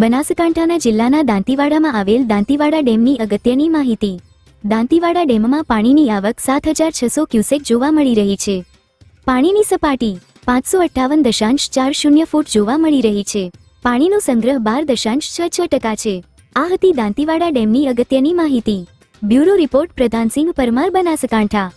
બનાસકાંઠાના જિલ્લાના દાંતીવાડામાં આવેલ દાંતીવાડા ડેમની અગત્યની માહિતી. દાંતીવાડા ડેમમાં પાણીની આવક સાત હજાર છસો ક્યુસેક જોવા મળી રહી છે. પાણીની સપાટી પાંચસો અઠ્ઠાવન દશાંશ ચાર શૂન્ય ફૂટ જોવા મળી રહી છે. પાણીનો સંગ્રહ બાર દશાંશ છ છ ટકા છે. આ હતી દાંતીવાડા ડેમની અગત્યની માહિતી. Bureau report Pradhansinh Parmar Banaskantha.